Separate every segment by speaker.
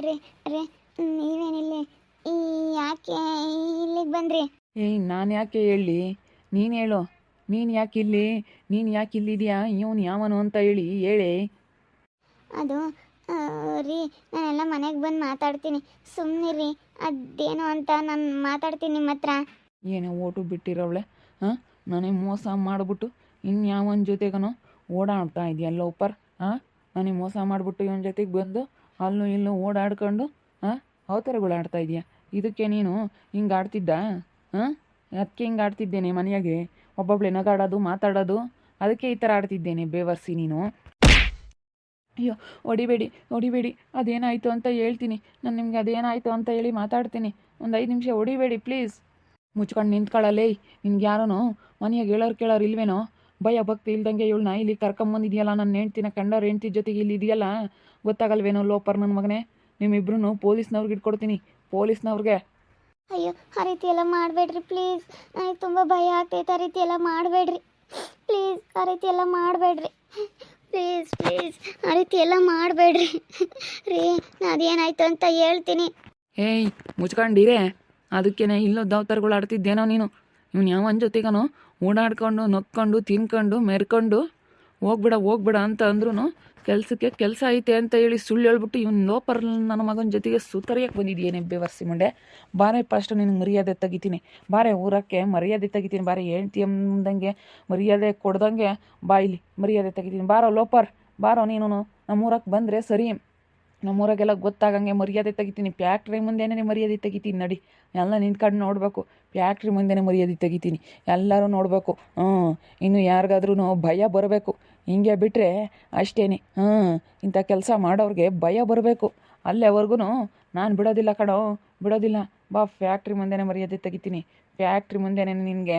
Speaker 1: ರೇ ರೇ ನೀವೇನಿಲ್ಲ? ಈ ಯಾಕೆ ಇಲ್ಲಿಗೆ ಬಂದ್ರಿ?
Speaker 2: ಏಯ್ ನಾನು ಯಾಕೆ ಹೇಳಿ? ನೀನು ಹೇಳು. ನೀನು ಯಾಕೆ ಇಲ್ಲಿ? ನೀನು ಯಾಕೆ ಇಲ್ಲಿದ್ಯಾ? ಇವನು ಯಾವನು ಅಂತ ಹೇಳಿ ಹೇಳಿ.
Speaker 1: ಅದು ಆ, ರೀ ನಾನೆಲ್ಲ ಮನೆಗೆ ಬಂದು ಮಾತಾಡ್ತೀನಿ. ಸುಮ್ಮನಿರಿ ಅದೇನು ಅಂತ ನಾನು ಮಾತಾಡ್ತೀನಿ ನಿಮ್ಮ ಹತ್ರ
Speaker 2: ಏನೇ ಓಟು ಬಿಟ್ಟಿರೋವಳೆ ಹಾಂ? ನನಗೆ ಮೋಸ ಮಾಡಿಬಿಟ್ಟು ಇನ್ಯಾವನ ಜೊತೆಗನೋ ಓಡಾಡ್ತಾ ಇದೆಯಲ್ಲ ಒಪ್ಪರ್ ಹಾಂ? ನನಗೆ ಮೋಸ ಮಾಡಿಬಿಟ್ಟು ಇವನ ಜೊತೆಗೆ ಬಂದು ಅಲ್ಲೂ ಇಲ್ಲೂ ಓಡಾಡ್ಕೊಂಡು ಹಾಂ ಆಡ್ತಾ ಇದೆಯಾ? ಇದಕ್ಕೆ ನೀನು ಹಿಂಗೆ ಆಡ್ತಿದ್ದ? ಹಾಂ ಅದಕ್ಕೆ ಹಿಂಗೆ ಆಡ್ತಿದ್ದೇನೆ ಮನೆಯಾಗೆ? ಒಬ್ಬೊಬ್ಳೆ ನಗಾಡೋದು, ಮಾತಾಡೋದು, ಅದಕ್ಕೆ ಈ ಥರ ಆಡ್ತಿದ್ದೇನೆ ಬೇವರ್ಸಿ ನೀನು. ಅಯ್ಯೋ, ಹೊಡಿಬೇಡಿ ಹೊಡಿಬೇಡಿ, ಅದೇನಾಯಿತು ಅಂತ ಹೇಳ್ತೀನಿ. ನಾನು ನಿಮಗೆ ಅದೇನಾಯಿತು ಅಂತ ಹೇಳಿ ಮಾತಾಡ್ತೀನಿ. ಒಂದು ಐದು ನಿಮಿಷ ಹೊಡಿಬೇಡಿ, ಪ್ಲೀಸ್. ಮುಚ್ಕೊಂಡು ನಿಂತ್ಕೊಳ್ಳಲೇ ನಿನ್ಗೆ ಯಾರೋ ಮನೆಯಾಗ ಹೇಳೋರು ಕೇಳೋರು ಇಲ್ವೇನೋ? ಭಯ, ಭಕ್ತಿ ಇಲ್ದಂಗೆ ಇವಳನ್ನ ಇಲ್ಲಿ ಕರ್ಕೊಂಬಂದಿದೆಯಲ್ಲ? ನನ್ನ ಹೆಂಡ್ತಿನ ಕಂಡೋರು ಹೆಂಡ್ತಿ ಜೊತೆಗೆ ಇಲ್ಲಿ ಇದೆಯಲ್ಲ? ಗೊತ್ತಾಗಲ್ವೇನೋ ಲೋಪರ್ ನನ್ನ ಮಗನೇ? ನಿಮ್ಮಿಬ್ರು ಪೊಲೀಸ್ನವ್ರಿಗೆ ಇಟ್ಕೊಡ್ತೀನಿ. ಪೊಲೀಸ್ನವ್ರಿಗೆ.
Speaker 1: ಅಯ್ಯೋ ಆ ರೀತಿ ಎಲ್ಲ ಮಾಡಬೇಡ್ರಿ ಪ್ಲೀಸ್. ನನಗೆ ತುಂಬ ಭಯ ಆಗ್ತೈತೆ ಆ ರೀತಿ ಎಲ್ಲ ಮಾಡಬೇಡ್ರಿ. ಪ್ಲೀಸ್ ಆ ರೀತಿ ಎಲ್ಲ ಮಾಡಬೇಡ್ರಿ. ಪ್ಲೀಸ್ ಪ್ಲೀಸ್ ಆ ರೀತಿ ಎಲ್ಲ ಮಾಡಬೇಡ್ರಿ. ರೀ ಅದೇನಾಯ್ತು ಅಂತ ಹೇಳ್ತೀನಿ.
Speaker 2: ಏಯ್ ಮುಚ್ಕೊಂಡಿರೇ. ಅದಕ್ಕೇನೆ ಇಲ್ಲೋ ದೌತರ್ಗಳು ಆಡ್ತಿದ್ದೇನೋ ನೀನು. ಇವ್ನು ಯಾವನ ಜೊತೆಗನೋ ಓಡಾಡ್ಕೊಂಡು ನೊಕ್ಕೊಂಡು ತಿನ್ಕೊಂಡು ಮೆರ್ಕೊಂಡು ಹೋಗ್ಬೇಡ ಹೋಗ್ಬೇಡ ಅಂತ ಅಂದ್ರೂ ಕೆಲಸಕ್ಕೆ ಕೆಲಸ ಐತೆ ಅಂತ ಹೇಳಿ ಸುಳ್ಳು ಹೇಳ್ಬಿಟ್ಟು ಇವನು ಲೋಪರ್ ನನ್ನ ಮಗನ ಜೊತೆಗೆ ಸುತ್ತರಿಯಕ್ಕೆ ಬಂದಿದ್ದೀಯೇನೆ ಬೇವರ್ಸಿ ಮುಂಡೆ. ಬಾರೆ ಫಸ್ಟ್ ನಿನಗೆ ಮರ್ಯಾದೆ ತೆಗಿತೀನಿ. ಬಾರೆ ಊರಕ್ಕೆ ಮರ್ಯಾದೆ ತೆಗಿತೀನಿ. ಬಾರೆ ಹೇಳ್ತಿ ಅಂದಂಗೆ ಮರ್ಯಾದೆ ಕೊಡ್ದಂಗೆ ಬಾಯಿಲಿ ಮರ್ಯಾದೆ ತೆಗಿತೀನಿ. ಬಾರೋ ಲೋಪರ್, ಬಾರೋ ನೀನು ನಮ್ಮೂರಕ್ಕೆ ಬಂದರೆ ಸರಿ. ನಮ್ಮೂರಾಗೆಲ್ಲ ಗೊತ್ತಾಗಂಗೆ ಮರ್ಯಾದೆ ತೆಗಿತೀನಿ. ಫ್ಯಾಕ್ಟ್ರಿ ಮುಂದೆನೇ ಮರ್ಯಾದೆ ತೆಗಿತೀನಿ. ನಡಿ. ಎಲ್ಲ ನಿಂತ್ಕೊಂಡು ನೋಡಬೇಕು. ಫ್ಯಾಕ್ಟ್ರಿ ಮುಂದೆನೇ ಮರ್ಯಾದೆ ತೆಗಿತೀನಿ. ಎಲ್ಲರೂ ನೋಡಬೇಕು. ಹ್ಞೂ ಇನ್ನು ಯಾರಿಗಾದ್ರೂ ಭಯ ಬರಬೇಕು. ಹಿಂಗೆ ಬಿಟ್ಟರೆ ಅಷ್ಟೇನೆ. ಹ್ಞೂ ಇಂಥ ಕೆಲಸ ಮಾಡೋರಿಗೆ ಭಯ ಬರಬೇಕು. ಅಲ್ಲೇವರೆಗೂ ನಾನು ಬಿಡೋದಿಲ್ಲ ಕಣೋ. ಬಿಡೋದಿಲ್ಲ. ಬಾ ಫ್ಯಾಕ್ಟ್ರಿ ಮುಂದೆನೇ ಮರ್ಯಾದೆ ತೆಗಿತೀನಿ. ಫ್ಯಾಕ್ಟ್ರಿ ಮುಂದೆನೇ ನಿನಗೆ,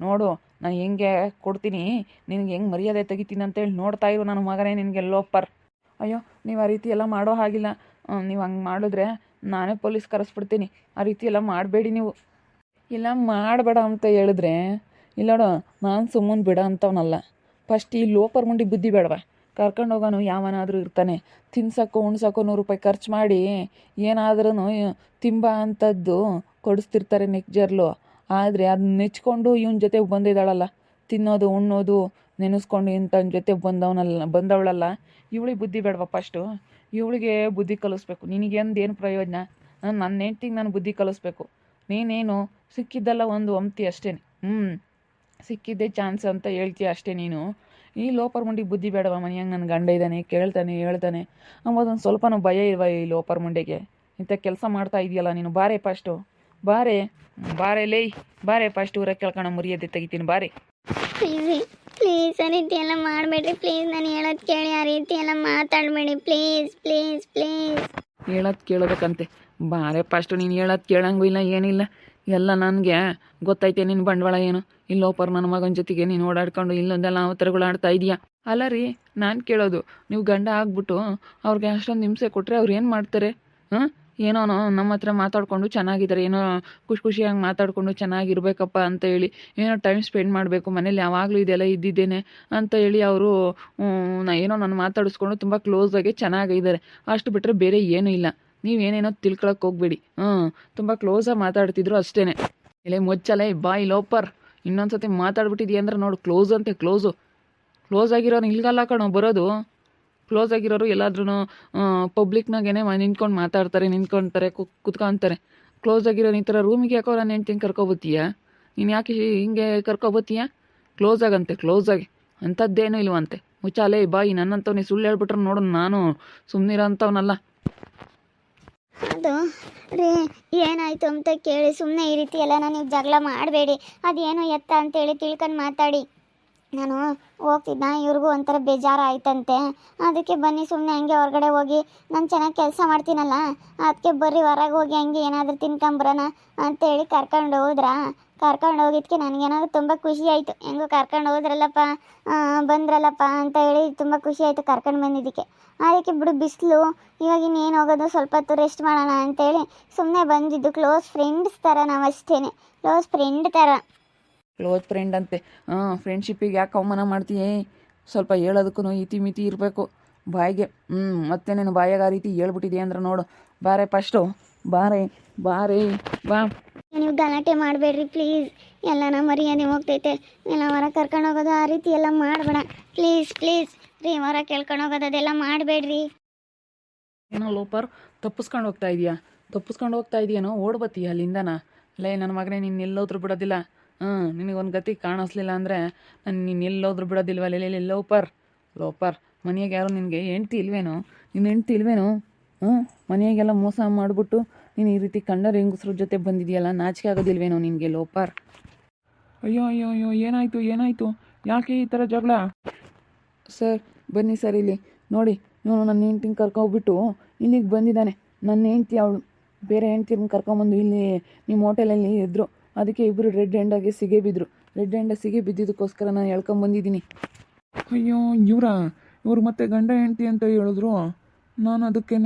Speaker 2: ನೋಡು, ನಾನು ಹೆಂಗೆ ಕೊಡ್ತೀನಿ. ನಿನಗೆ ಹೆಂಗೆ ಮರ್ಯಾದೆ ತೆಗಿತೀನಿ ಅಂತೇಳಿ ನೋಡ್ತಾ ಇರು. ನನ್ನ ಮಗನೇ ನಿನಗೆ ಲೋಪರ್. ಅಯ್ಯೋ, ನೀವು ಆ ರೀತಿ ಎಲ್ಲ ಮಾಡೋ ಹಾಗಿಲ್ಲ. ನೀವು ಹಂಗೆ ಮಾಡಿದ್ರೆ ನಾನೇ ಪೊಲೀಸ್ ಕರೆಸ್ಬಿಡ್ತೀನಿ. ಆ ರೀತಿ ಎಲ್ಲ ಮಾಡಬೇಡಿ ನೀವು. ಇಲ್ಲ, ಮಾಡಬೇಡ ಅಂತ ಹೇಳಿದ್ರೆ ಇಲ್ಲೋಡು ನಾನು ಸುಮ್ಮನೆ ಬಿಡ ಅಂತವನಲ್ಲ. ಫಸ್ಟ್ ಈ ಲೋಪರ್ ಮುಂಡಿ ಬುದ್ಧಿ ಬೇಡವ? ಕರ್ಕೊಂಡು ಹೋಗೋನು ಯಾವನಾದರೂ ಇರ್ತಾನೆ. ತಿನ್ಸಕ್ಕೋ ಉಣ್ಸಕ್ಕೋ ನೂರು ರೂಪಾಯಿ ಖರ್ಚು ಮಾಡಿ ಏನಾದ್ರೂ ತಿಂಬ ಅಂಥದ್ದು ಕೊಡಿಸ್ತಿರ್ತಾರೆ ನೆಕ್ಜರ್ಲು. ಆದರೆ ಅದನ್ನ ನೆಚ್ಕೊಂಡು ಇವನ ಜೊತೆ ಬಂದಿದ್ದಾಳಲ್ಲ. ತಿನ್ನೋದು, ಉಣ್ಣೋದು ನೆನೆಸ್ಕೊಂಡು ಇಂಥ ಜೊತೆ ಬಂದವನಲ್ಲ, ಬಂದವಳಲ್ಲ, ಇವಳಿಗೆ ಬುದ್ಧಿ ಬೇಡವಾ ಫಸ್ಟು ಇವಳಿಗೆ ಬುದ್ಧಿ ಕಲಿಸ್ಬೇಕು. ನಿನಗೆಂದು ಏನು ಪ್ರಯೋಜನ? ನಾನು ನನ್ನ ಹೆಂಡ್ತಿಗೆ ನಾನು ಬುದ್ಧಿ ಕಲಿಸ್ಬೇಕು. ನೀನೇನು? ಸಿಕ್ಕಿದ್ದಲ್ಲ ಒಂದು ಅಂತಿ ಅಷ್ಟೇ ಹ್ಞೂ ಸಿಕ್ಕಿದ್ದೇ ಚಾನ್ಸ್ ಅಂತ ಹೇಳ್ತೀಯ ಅಷ್ಟೇ ನೀನು. ಈ ಲೋಪರ್ ಮುಂಡಿಗೆ ಬುದ್ಧಿ ಬೇಡವ ಮನೆಯಂಗೆ? ನನ್ನ ಗಂಡ ಇದ್ದಾನೆ ಕೇಳ್ತಾನೆ, ಹೇಳ್ತಾನೆ. ಅಂಬೋದೊಂದು ಸ್ವಲ್ಪನೂ ಭಯ ಇಲ್ವ ಈ ಲೋಪರ್ ಮುಂಡೆಗೆ? ಇಂಥ ಕೆಲಸ ಮಾಡ್ತಾ ಇದೆಯಲ್ಲ ನೀನು? ಬಾರೆ ಫಸ್ಟು ಬಾರೆ. ಬಾರೆ, ಲೇಯ್. ಬಾರೆ ಫಸ್ಟ್ ಊರ ಕೇಳ್ಕೊಂಡು ಮುರಿಯೋದೆ ತೆಗಿತೀನಿ. ಬಾರೆ.
Speaker 1: ಪ್ಲೀಸ್ ಆ ರೀತಿ ಎಲ್ಲ ಮಾಡಬೇಡ್ರಿ. ಪ್ಲೀಸ್ ನಾನು ಹೇಳೋದು ಕೇಳಿ, ಆ ರೀತಿ ಎಲ್ಲ ಮಾತಾಡಬೇಡಿ. ಪ್ಲೀಸ್ ಪ್ಲೀಸ್ ಪ್ಲೀಸ್
Speaker 2: ಹೇಳೋದು ಕೇಳಬೇಕಂತೆ. ಬಾರೆ ಫಸ್ಟು ನೀನು ಹೇಳೋದು ಕೇಳಂಗೂ ಇಲ್ಲ ಏನಿಲ್ಲ. ಎಲ್ಲ ನನಗೆ ಗೊತ್ತೈತೆ ನಿನ್ನ ಬಂಡವಾಳ ಏನು. ಇಲ್ಲೋಪರ್ ನನ್ನ ಮಗನ ಜೊತೆಗೆ ನೀನು ಓಡಾಡ್ಕೊಂಡು ಇಲ್ಲೊಂದೆಲ್ಲ ಅವತರಗಳು ಆಡ್ತಾ ಇದೀಯಾ? ಅಲ್ಲ ರೀ, ನಾನು ಕೇಳೋದು. ನೀವು ಗಂಡ ಆಗ್ಬಿಟ್ಟು ಅವ್ರಿಗೆ ಅಷ್ಟೊಂದು ಹಿಂಸೆ ಕೊಟ್ಟರೆ ಅವ್ರು ಏನು ಮಾಡ್ತಾರೆ? ಹಾಂ? ಏನೋ ನಮ್ಮ ಹತ್ರ ಮಾತಾಡ್ಕೊಂಡು ಚೆನ್ನಾಗಿದ್ದಾರೆ, ಏನೋ ಖುಷಿ ಖುಷಿಯಾಗಿ ಮಾತಾಡ್ಕೊಂಡು ಚೆನ್ನಾಗಿರ್ಬೇಕಪ್ಪ ಅಂತ ಹೇಳಿ, ಏನೋ ಟೈಮ್ ಸ್ಪೆಂಡ್ ಮಾಡಬೇಕು, ಮನೇಲಿ ಯಾವಾಗಲೂ ಇದೆಲ್ಲ ಇದ್ದಿದ್ದೇನೆ ಅಂತ ಹೇಳಿ ಅವರು ಏನೋ ನಾನು ಮಾತಾಡಿಸ್ಕೊಂಡು ತುಂಬ ಕ್ಲೋಸಾಗಿ ಚೆನ್ನಾಗಿದ್ದಾರೆ. ಅಷ್ಟು ಬಿಟ್ಟರೆ ಬೇರೆ ಏನೂ ಇಲ್ಲ. ನೀವೇನೇನೋ ತಿಳ್ಕೊಳಕ್ಕೆ ಹೋಗ್ಬೇಡಿ. ಹ್ಞೂ ತುಂಬ ಕ್ಲೋಸಾಗಿ ಮಾತಾಡ್ತಿದ್ರು ಅಷ್ಟೇ ಇಲ್ಲೇ ಮುಚ್ಚಲೆ ಬಾಯ್ ಲೋಪರ್. ಇನ್ನೊಂದು ಇನ್ನೊಂದ್ಸತಿ ಮಾತಾಡ್ಬಿಟ್ಟಿದ್ಯಾ ಅಂದ್ರೆ ನೋಡು ಕ್ಲೋಸ್ ಅಂತೆ ಕ್ಲೋಸು ಕ್ಲೋಸ್ ಆಗಿರೋನು ಇಲ್ಗಲ್ಲ ಕಣೋ, ಬರೋದು. ಕ್ಲೋಸ್ ಆಗಿರೋರು ಎಲ್ಲಾದ್ರೂ ಪಬ್ಲಿಕ್ನಾಗೇನೆ ನಿಂತ್ಕೊಂಡು ಮಾತಾಡ್ತಾರೆ, ನಿಂತ್ಕೊಂತಾರೆ ಕುತ್ಕೊಂತಾರೆ. ಕ್ಲೋಸ್ ಆಗಿರೋ ಈ ರೂಮಿಗೆ ಯಾಕೋ ನಾನು ಹೆಂಡ್ತೀನಿ ಕರ್ಕೊಬತ್ತೀಯ? ನೀನು ಯಾಕೆ ಹಿಂಗೆ ಕರ್ಕೊಬತ್ತೀಯ? ಕ್ಲೋಸ್ ಆಗಂತೆ ಕ್ಲೋಸ್ ಆಗಿ. ಅಂಥದ್ದೇನೂ ಇಲ್ವಂತೆ. ಮುಚ್ಚಾಲೆ ಬಾಯಿ ನನ್ನಂಥವ್ನಿ ಸುಳ್ಳು ಹೇಳ್ಬಿಟ್ರೆ ನೋಡು ನಾನು. ಸುಮ್ಮನಿರೋ ಅಂಥವ್ನಲ್ಲ
Speaker 1: ಅದು, ರೀ, ಏನಾಯ್ತು ಅಂತ ಕೇಳಿ ಸುಮ್ಮನೆ ಈ ರೀತಿ ಎಲ್ಲ ನನಗೆ ಜಗಳ ಮಾಡಬೇಡಿ. ಅದೇನು ಎತ್ತ ಅಂತೇಳಿ ತಿಳ್ಕೊಂಡು ಮಾತಾಡಿ. ನಾನು ಹೋಗ್ತಿದ್ದ ಇವ್ರಿಗೂ ಒಂಥರ ಬೇಜಾರು ಆಯ್ತಂತೆ ಅದಕ್ಕೆ ಬನ್ನಿ ಸುಮ್ಮನೆ ಹಂಗೆ ಹೊರಗಡೆ ಹೋಗಿ, ನಾನು ಚೆನ್ನಾಗಿ ಕೆಲಸ ಮಾಡ್ತೀನಲ್ಲ ಅದಕ್ಕೆ ಬರ್ರಿ, ಹೊರಗೆ ಹೋಗಿ ಹಂಗೆ ಏನಾದರೂ ತಿನ್ಕೊಂಬರೋಣ ಅಂತೇಳಿ ಕರ್ಕೊಂಡು ಹೋದ್ರಾ? ಕರ್ಕೊಂಡು ಹೋಗಿದ್ದಕ್ಕೆ ನನಗೇನಾದ್ರು ತುಂಬ ಖುಷಿ ಆಯಿತು. ಹೆಂಗೋ ಕರ್ಕೊಂಡು ಹೋದ್ರಲ್ಲಪ್ಪ ಬಂದ್ರಲ್ಲಪ್ಪ ಅಂತ ಹೇಳಿ ತುಂಬ ಖುಷಿ ಆಯಿತು ಕರ್ಕೊಂಡು ಬಂದಿದ್ದಕ್ಕೆ. ಅದಕ್ಕೆ ಬಿಡು ಬಿಸಿಲು, ಇವಾಗ ಇನ್ನೇನು ಹೋಗೋದು, ಸ್ವಲ್ಪ ಹೊತ್ತು ರೆಸ್ಟ್ ಮಾಡೋಣ ಅಂತೇಳಿ ಸುಮ್ಮನೆ ಬಂದಿದ್ದು. ಕ್ಲೋಸ್ ಫ್ರೆಂಡ್ಸ್ ಥರ ನಾವು ಅಷ್ಟೇ ಕ್ಲೋಸ್ ಫ್ರೆಂಡ್ ಥರ.
Speaker 2: ಕ್ಲೋಸ್ ಫ್ರೆಂಡ್ ಅಂತೆ. ಹಾಂ ಫ್ರೆಂಡ್ಶಿಪ್ಪಿಗೆ ಯಾಕೆ ಅವಮಾನ ಮಾಡ್ತೀಯ ಸ್ವಲ್ಪ ಹೇಳೋದಕ್ಕೂ ಇತಿ ಮಿತಿ ಇರಬೇಕು. ಬಾಯಿಗೆ ಹ್ಞೂ ಮತ್ತೆ ನೀನು ಬಾಯಾಗ ಆ ರೀತಿ ಹೇಳ್ಬಿಟ್ಟಿದೆ ಅಂದ್ರೆ ನೋಡು. ಬಾರೆ ಫಸ್ಟು ಬಾರೆ ಬಾರೆ ಬಾ.
Speaker 1: ನೀವು ಗಲಾಟೆ ಮಾಡಬೇಡ್ರಿ ಪ್ಲೀಸ್ ಎಲ್ಲನ ಮರ್ಯಾದೆ ಹೋಗ್ತೈತೆ. ಎಲ್ಲ ಹೊರ ಕರ್ಕೊಂಡು ಹೋಗೋದು ಆ ರೀತಿ ಎಲ್ಲ ಮಾಡಬೇಡ. ಪ್ಲೀಸ್ ಪ್ಲೀಸ್ ರೀ ಹೊರ ಕೇಳ್ಕೊಂಡು ಹೋಗೋದು ಅದೆಲ್ಲ ಮಾಡಬೇಡ್ರಿ.
Speaker 2: ಏನೋ ಲೋಪರ್ ತಪ್ಪಿಸ್ಕೊಂಡು ಹೋಗ್ತಾ ಇದೀಯಾ? ತಪ್ಪಿಸ್ಕೊಂಡು ಹೋಗ್ತಾ ಇದೆಯೇನೋ? ಓಡ್ಬತ್ತೀಯ ಅಲ್ಲಿಂದನ ಲೇ ನನ್ನ ಮಗನೇ ನೀನು ಎಲ್ಲೋದ್ರೂ ಬಿಡೋದಿಲ್ಲ. ಹ್ಞೂ ನಿನಗೊಂದು ಗತಿ ಕಾಣಿಸ್ಲಿಲ್ಲ ಅಂದರೆ ನಾನು ನೀನು ಎಲ್ಲೋದ್ರು ಬಿಡೋದಿಲ್ವ? ಲೇ ಲೋಪರ್ ಲೋಪರ್. ಮನೆಯಾಗ ಯಾರು ನಿನಗೆ ಹೆಂಡ್ತಿ ಇಲ್ವೇನೋ? ನಿನ್ನ ಹೆಂಡ್ತಿ ಇಲ್ವೇನೋ? ಹ್ಞೂ ಮನೆಯಾಗೆಲ್ಲ ಮೋಸ ಮಾಡಿಬಿಟ್ಟು ನೀನು ಈ ರೀತಿ ಕಂಡ ಹೆಂಗಸ್ರ ಜೊತೆ ಬಂದಿದೆಯಲ್ಲ ನಾಚಿಕೆ ಆಗೋದಿಲ್ವೇನೋ ನಿನಗೆ ಲೋಪರ್? ಅಯ್ಯೋ ಅಯ್ಯೋ ಅಯ್ಯೋ ಏನಾಯಿತು ಏನಾಯಿತು? ಯಾಕೆ ಈ ಥರ ಜಗಳ? ಸರ್ ಬನ್ನಿ ಸರ್ ಇಲ್ಲಿ. ನೋಡಿ ಇವನು ನನ್ನ ಹೆಂಡ್ತಿನ ಕರ್ಕೊಂಡ್ಬಿಟ್ಟು ಇಲ್ಲಿಗೆ ಬಂದಿದ್ದಾನೆ. ನನ್ನ ಹೆಂಡ್ತಿ ಅವಳು ಬೇರೆ ಹೆಂಡ್ತಿನ ಕರ್ಕೊಂಬಂದು ಇಲ್ಲಿ ನಿಮ್ಮ ಹೋಟೆಲಲ್ಲಿ ಇದ್ದರು ಅದಕ್ಕೆ ಇಬ್ಬರು ರೆಡ್ ಹ್ಯಾಂಡಾಗಿ ಸಿಗೆ ಬಿದ್ದರು ರೆಡ್ ಹ್ಯಾಂಡ ಸಿಗೇ ಬಿದ್ದಿದ್ದಕ್ಕೋಸ್ಕರ ನಾನು ಹೇಳ್ಕೊಂಬಂದಿದ್ದೀನಿ
Speaker 3: ಅಯ್ಯೋ ಇವರ ಇವ್ರು ಮತ್ತೆ ಗಂಡ ಹೆಂಡತಿ ಅಂತ ಹೇಳಿದ್ರು. ನಾನು ಅದಕ್ಕೇ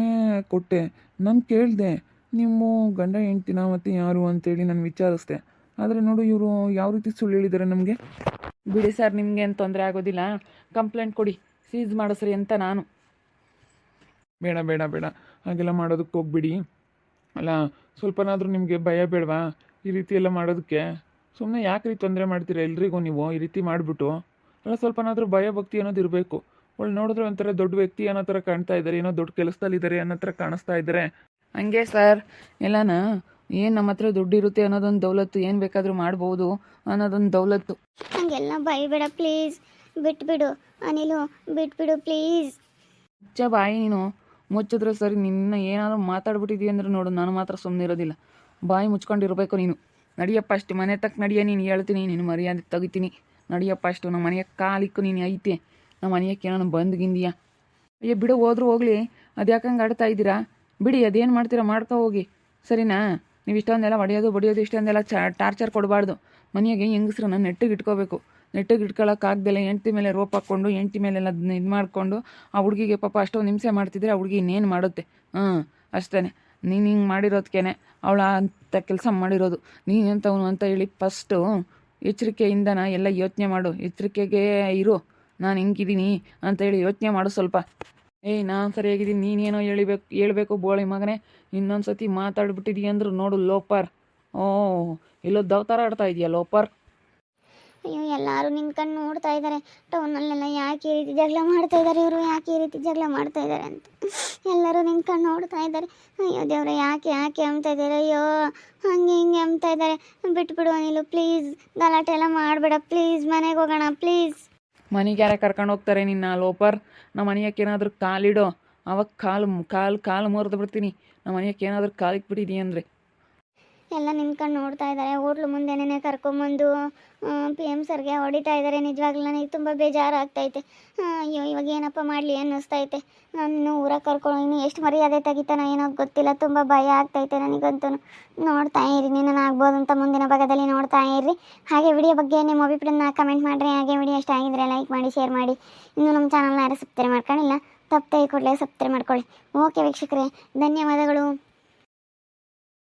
Speaker 3: ಕೊಟ್ಟೆ. ನಾನು ಕೇಳಿದೆ ನಿಮ್ಮ ಗಂಡ ಹೆಂಡ್ತಿನ ಮತ್ತು ಯಾರು? ಅಂತೇಳಿ ನಾನು ವಿಚಾರಿಸ್ದೆ. ಆದರೆ ನೋಡು ಇವರು ಯಾವ ರೀತಿ ಸುಳ್ಳು ಹೇಳಿದ್ದಾರೆ ನಮಗೆ?
Speaker 2: ಬಿಡಿ ಸರ್ ನಿಮಗೆ ಏನು ತೊಂದರೆ ಆಗೋದಿಲ್ಲ. ಕಂಪ್ಲೇಂಟ್ ಕೊಡಿ. ಸೀಸ್ ಮಾಡಿಸ್ರಿ ಅಂತ ನಾನು.
Speaker 3: ಬೇಡ ಬೇಡ ಬೇಡ. ಹಾಗೆಲ್ಲ ಮಾಡೋದಕ್ಕೆ ಹೋಗ್ಬಿಡಿ. ಅಲ್ಲ ಸ್ವಲ್ಪನಾದರೂ ನಿಮಗೆ ಭಯ ಬೇಡವಾ? ಈ ರೀತಿ ಎಲ್ಲ ಮಾಡೋದಕ್ಕೆ ಸುಮ್ಮನೆ ಯಾಕೆ ರೀ ತೊಂದರೆ ಮಾಡ್ತೀರಾ ಎಲ್ರಿಗೂ ನೀವು ಈ ರೀತಿ ಮಾಡಿಬಿಟ್ಟು? ಅಲ್ಲ ಸ್ವಲ್ಪನಾದರೂ ಭಯ ಭಕ್ತಿ ಅನ್ನೋದು ಇರಬೇಕು. ಒಳ್ಳೆ ನೋಡಿದ್ರೆ ಒಂಥರ ದೊಡ್ಡ ವ್ಯಕ್ತಿ ಅನ್ನೋ ಥರ ಕಾಣ್ತಾ ಇದ್ದಾರೆ ಏನೋ ದೊಡ್ಡ ಕೆಲಸದಲ್ಲಿದ್ದಾರೆ ಅನ್ನೋ ಥರ ಕಾಣಿಸ್ತಾ ಇದ್ದಾರೆ.
Speaker 2: ಹಂಗೆ ಸರ್ ಎಲ್ಲಾನ ಏನು ನಮ್ಮ ಹತ್ರ ದುಡ್ಡು ಇರುತ್ತೆ ಅನ್ನೋದೊಂದು ದೌಲತ್ತು ಏನು ಬೇಕಾದರೂ ಮಾಡ್ಬೋದು ಅನ್ನೋದೊಂದು ದೌಲತ್ತು.
Speaker 1: ಹಂಗೆಲ್ಲ ಬೈಬೇಡ ಪ್ಲೀಸ್. ಬಿಟ್ಬಿಡು ಅನಿಲು ಬಿಟ್ಬಿಡು ಪ್ಲೀಸ್.
Speaker 2: ಮುಚ್ಚ ಬಾಯಿ ನೀನು. ಮುಚ್ಚಿದ್ರೆ ಸರಿ ನಿನ್ನ ಏನಾದರೂ ಮಾತಾಡ್ಬಿಟ್ಟಿದ್ದೀಯ ಅಂದ್ರೆ ನೋಡು ನಾನು ಮಾತ್ರ ಸುಮ್ಮನೆ ಇರೋದಿಲ್ಲ ಬಾಯಿ ಮುಚ್ಕೊಂಡಿರಬೇಕು ನೀನು. ನಡಿಯಪ್ಪ ಅಷ್ಟು, ಮನೆ ತಕ್ಕ ನಡಿಯ, ನೀನು ಹೇಳ್ತೀನಿ ನೀನು ಮರ್ಯಾದೆ ತೆಗಿತೀನಿ. ನಡಿಯಪ್ಪ ಅಷ್ಟು, ನಮ್ಮ ಮನೆಯ ಕಾಲಿಕ್ಕು ನೀನು ಐತೆ. ನಮ್ಮ ಮನೆಯಕ್ಕೆ ಏನೋ ಬಂದು ಗಿಂದಿಯ. ಅಯ್ಯೋ, ಬಿಡು, ಹೋದ್ರೂ ಹೋಗ್ಲಿ. ಅದು ಯಾಕಂಗೆ ಆಡ್ತಾ ಇದ್ದೀರಾ? ಬಿಡಿ, ಅದೇನು ಮಾಡ್ತೀರಾ? ಮಾಡ್ತಾ ಹೋಗಿ. ಸರಿನಾ? ನೀವು ಇಷ್ಟೊಂದೆಲ್ಲ ಹೊಡೆಯೋದು, ಬಡಿಯೋದು, ಇಷ್ಟೊಂದೆಲ್ಲ ಚ, ಟಾರ್ಚರ್ ಕೊಡಬಾರ್ದು. ಮನೆಯಾಗೆ ಹೆಂಗಸ್ರನ್ನ ನೆಟ್ಟಿಗೆ ಇಟ್ಕೋಬೇಕು. ನೆಟ್ಟಿಗೆ ಇಟ್ಕೊಳ್ಳೋಕ್ಕಾಗ್ದೆಲ್ಲ ಹೆಂಡ್ತಿ ಮೇಲೆ ರೋಪ್ ಹಾಕ್ಕೊಂಡು, ಹೆಂಡ್ತಿ ಮೇಲೆಲ್ಲ ಇದು ಮಾಡಿಕೊಂಡು ಆ ಹುಡುಗಿಗೆ ಪಾಪ ಅಷ್ಟೊಂದು ನಿಮಿಷ ಮಾಡ್ತಿದ್ರೆ ಆ ಹುಡುಗಿ ಇನ್ನೇನು ಮಾಡುತ್ತೆ? ಹಾಂ ಅಷ್ಟೇ ನೀನು ಹಿಂಗೆ ಮಾಡಿರೋದಕ್ಕೇನೆ ಅವಳ ಅಂತ ಕೆಲಸ ಮಾಡಿರೋದು. ನೀನೆಂಥವನು ಅಂತ ಹೇಳಿ ಫಸ್ಟು ಎಚ್ಚರಿಕೆಯಿಂದನ ಎಲ್ಲ ಯೋಚನೆ ಮಾಡು. ಎಚ್ಚರಿಕೆಗೆ ಇರು. ನಾನು ಹಿಂಗಿದ್ದೀನಿ ಅಂತ ಹೇಳಿ ಯೋಚನೆ ಮಾಡು ಸ್ವಲ್ಪ. ಏಯ್, ನಾನು ಸರಿಯಾಗಿದ್ದೀನಿ ನೀನೇನೋ ಹೇಳಿಬೇಕು, ಹೇಳ್ಬೇಕು ಬೋಳಿ ಮಗನೇ. ಇನ್ನೊಂದು ಸತಿ ಮಾತಾಡ್ಬಿಟ್ಟಿದೀಯ ಅಂದ್ರೆ ನೋಡು ಲೋಪರ್. ಓ ಇಲ್ಲೋ ದವತಾರ ಆಡ್ತಾ ಇದೆಯಾ ಲೋಪರ್?
Speaker 1: ಅಯ್ಯೋ, ಎಲ್ಲರೂ ನಿಂತ್ಕೊಂಡು ನೋಡ್ತಾ ಇದ್ದಾರೆ ಟೌನಲ್ಲೆಲ್ಲ ಯಾಕೆ ಈ ರೀತಿ ಜಗಳ ಮಾಡ್ತಾ ಇದ್ದಾರೆ ಇವರು? ಯಾಕೆ ಈ ರೀತಿ ಜಗಳ ಮಾಡ್ತಾ ಇದ್ದಾರೆ ಅಂತ. ಎಲ್ಲರೂ ನಿಂತ್ಕೊಂಡು ನೋಡ್ತಾ ಇದ್ದಾರೆ ಅಯ್ಯೋ, ದೇವ್ರೆ, ಯಾಕೆ ಯಾಕೆ ಅಂಬ್ತಾ ಇದ್ದಾರೆ ಅಯ್ಯೋ, ಹಂಗೆ ಹಿಂಗೆ ಅಂಬ್ತಾ ಇದ್ದಾರೆ ಬಿಟ್ಬಿಡು ಅನಿಲು, ಪ್ಲೀಸ್. ಗಲಾಟೆ ಎಲ್ಲ ಮಾಡಬೇಡ. ಪ್ಲೀಸ್, ಮನೆಗೆ ಹೋಗೋಣ. ಪ್ಲೀಸ್.
Speaker 2: ಮನೆಗೆ ಯಾರ ಕರ್ಕೊಂಡು ಹೋಗ್ತಾರೆ ನಿನ್ನ ಲೋಪರ್? ನಮ್ಮ ಮನೆಯಕ್ಕೆ ಏನಾದರೂ ಕಾಲಿಡೋ? ಅವಾಗ ಕಾಲು ಕಾಲು ಕಾಲು ಮುರಿದು ಬಿಡ್ತೀನಿ. ನಮ್ಮ ಮನೆಯಕ್ಕೆ ಏನಾದರೂ ಕಾಲಿಗೆ ಬಿಟ್ಟಿದೀಯ ಅಂದರೆ?
Speaker 1: ಎಲ್ಲ ನಿಂತ್ಕೊಂಡು ನೋಡ್ತಾ ಇದ್ದಾರೆ. ಹೋಟ್ಲು ಮುಂದೆನೇ ಕರ್ಕೊಂಬಂದು ಪಿ ಎಂ ಸರ್ಗೆ ಹೊಡಿತಾ ಇದ್ದಾರೆ. ನಿಜವಾಗ್ಲೂ ನನಗೆ ತುಂಬ ಬೇಜಾರಾಗ್ತೈತೆ. ಆಗ್ತೈತೆ ಅಯ್ಯೋ, ಇವಾಗ ಏನಪ್ಪ ಮಾಡಲಿ ಅನ್ನಿಸ್ತೈತೆ. ನಾನು ಊರಾಗ ಕರ್ಕೊಂಡು ಇನ್ನು ಎಷ್ಟು ಮರ್ಯಾದೆ ತೆಗಿತಾನ ಏನೋ ಗೊತ್ತಿಲ್ಲ. ತುಂಬ ಭಯ ಆಗ್ತೈತೆ ನನಗಂತೂ. ನೋಡ್ತಾ ಇರಿ ನೀನು ಆಗ್ಬೋದು ಅಂತ ಮುಂದಿನ ಭಾಗದಲ್ಲಿ ನೋಡ್ತಾ ಇರ್ರಿ ಹಾಗೆ ವಿಡಿಯೋ ಬಗ್ಗೆ ನಿಮ್ಮ ಅಭಿಪ್ರಾಯನ ಕಮೆಂಟ್ ಮಾಡಿರಿ. ಹಾಗೆ ವಿಡಿಯೋ ಇಷ್ಟ ಆಗಿದ್ರೆ ಲೈಕ್ ಮಾಡಿ, ಶೇರ್ ಮಾಡಿ. ಇನ್ನು ನಮ್ಮ ಚಾನಲ್ನ ಯಾರು ಸಬ್ಸ್ಕ್ರೈಬ್ ಮಾಡ್ಕೊಂಡಿಲ್ಲ, ತಪ್ಪದೆ ಕೂಡಲೇ ಸಬ್ಸ್ಕ್ರೈಬ್ ಮಾಡ್ಕೊಳ್ಳಿ. ಓಕೆ ವೀಕ್ಷಕರೇ, ಧನ್ಯವಾದಗಳು.